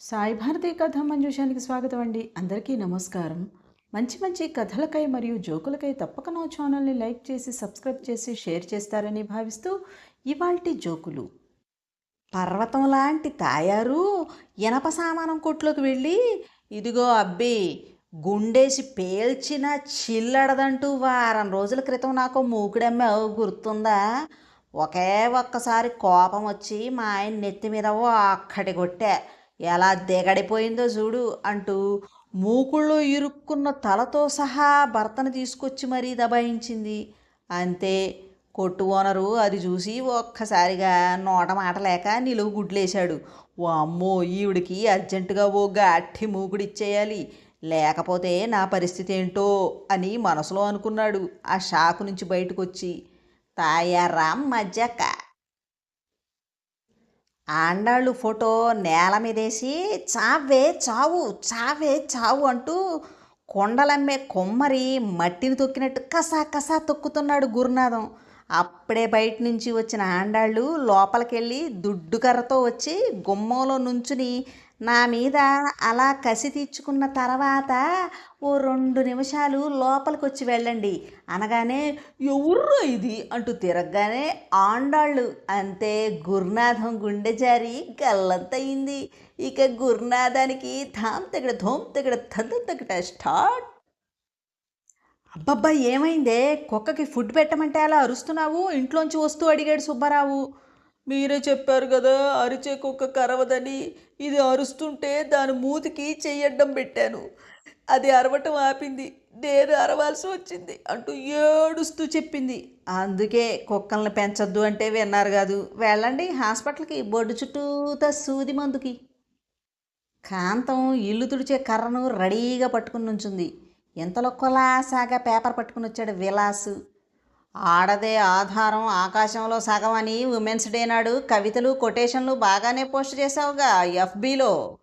సాయి భారతి కథ మంజూషానికి స్వాగతం అండి. అందరికీ నమస్కారం. మంచి మంచి కథలకై మరియు జోకులకై తప్పక నా ఛానల్ని లైక్ చేసి సబ్స్క్రైబ్ చేసి షేర్ చేస్తారని భావిస్తూ ఇవాల్టి జోకులు. పర్వతం లాంటి తాయారు ఇనప సామానం కొట్లోకి వెళ్ళి ఇదిగో అబ్బి గుండేసి పేల్చిన చిల్లడదంటూ వారం రోజుల క్రితం నాకు మూకుడమ్మావు గుర్తుందా? ఒకే ఒక్కసారి కోపం వచ్చి మా ఆయన నెత్తి మీద ఒక్కటి కొట్టా. ఎలా దిగడిపోయిందో చూడు అంటూ మూకుళ్ళు ఇరుక్కున్న తలతో సహా భర్తను తీసుకొచ్చి మరీ దబాయించింది. అంతే కొట్టు ఓనరు అది చూసి ఒక్కసారిగా నోట మాట లేక నిలువు గుడ్లేశాడు. ఓ అమ్మో ఈవిడికి అర్జెంటుగా ఓ గట్టి మూకుడిచ్చేయాలి. లేకపోతే నా పరిస్థితి ఏంటో అని మనసులో అనుకున్నాడు ఆ షాకు నుంచి బయటకు వచ్చి తాయారాం మజ్జక్క ఆండాళ్ళు ఫోటో నేల మీదేసి చావే చావు చావే చావు అంటూ కొండలమ్మే కొమ్మరి మట్టిని తొక్కినట్టు కసా కసా తొక్కుతున్నాడు గురునాథం. అప్పుడే బయట నుంచి వచ్చిన ఆండాళ్ళు లోపలికెళ్ళి దుడ్డు కర్రతో వచ్చి గుమ్మంలో నుంచుని నా మీద అలా కసి తీర్చుకున్న తర్వాత ఓ రెండు నిమిషాలు లోపలికి వచ్చి వెళ్ళండి. అనగానే ఎవర్రో ఇది? అంటూ తిరగగానే ఆండాళ్ళు అంతే గురునాథం గుండె జారి గల్లంతయింది. ఇక గురునాథానికి ధామ్ తెగడ ధోమ్ తెగడ తందం తెగడ స్టార్ట్. అబ్బబ్బా ఏమైందే? కుక్కకి ఫుడ్ పెట్టమంటే అలా అరుస్తున్నావు? ఇంట్లోంచి వస్తూ అడిగాడు సుబ్బారావు. మీరే చెప్పారు కదా అరిచే కుక్క కరవదని. ఇది అరుస్తుంటే దాని మూతికి చెయ్యడ్డం పెట్టాను. అది అరవటం ఆపింది. నేను అరవాల్సి వచ్చింది అంటూ ఏడుస్తూ చెప్పింది. అందుకే కుక్కల్ని పెంచొద్దు అంటే విన్నారు కాదు. వెళ్ళండి హాస్పిటల్కి బొడ్డు చుట్టూతా సూది మందుకి. కాంతం ఇల్లు తుడిచే కర్రను రెడీగా పట్టుకుని నుంచుంది. ఇంతలో కులాసాగా పేపర్ పట్టుకుని వచ్చాడు విలాసు. ఆడదే ఆధారం ఆకాశంలో సగం అని ఉమెన్స్ డే నాడు కవితలు కొటేషన్లు బాగానే పోస్ట్ చేసావుగా ఎఫ్బీలో.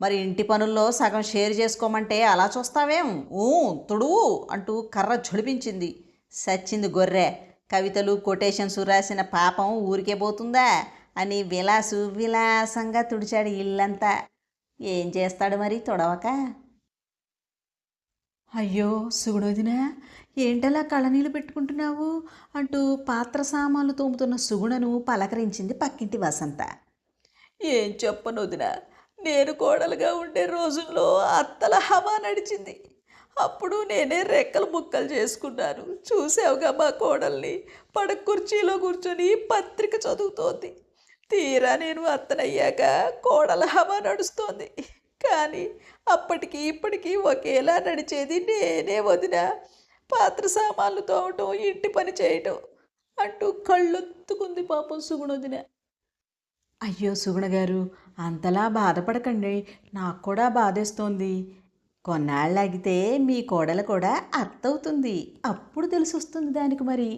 మరి ఇంటి పనుల్లో సగం షేర్ చేసుకోమంటే అలా చూస్తావేం? ఊ తుడువు అంటూ కర్ర ఝుడిపించింది. సచ్చింది గొర్రె. కవితలు కొటేషన్స్ రాసిన పాపం ఊరికే పోతుందా? అని విలాసు విలాసంగా తుడిచాడు ఇల్లంతా. ఏం చేస్తాడు మరి తొడవక? అయ్యో సుగుణోదిన ఏంటలా కళనీళ్ళు పెట్టుకుంటున్నావు? అంటూ పాత్ర సామాన్లు తోముతున్న సుగుణను పలకరించింది పక్కింటి వసంత. ఏం చెప్పను వదిన నేను కోడలుగా ఉండే రోజుల్లో అత్తల హవా నడిచింది. అప్పుడు నేనే రెక్కలు ముక్కలు చేసుకున్నాను. చూసావుగా మా కోడల్ని పడక కుర్చీలో కూర్చొని పత్రిక చదువుతోంది. తీరా నేను అత్తనయ్యాక కోడల హవా నడుస్తోంది. కానీ అప్పటికి ఇప్పటికీ ఒకేలా నడిచేది నేనే వదిన. పాత్ర సామాన్లు తోవటం ఇంటి పని చేయటం అంటూ కళ్ళొత్తుకుంది పాపం సుగుణొదిన అయ్యో సుగుణ గారు అంతలా బాధపడకండి. నాకు కూడా బాధేస్తోంది. కొన్నాళ్ళు కొన్నాళ్ళగితే మీ కోడలు కూడా అత్తవుతుంది అప్పుడు తెలిసి వస్తుంది దానికి మరి.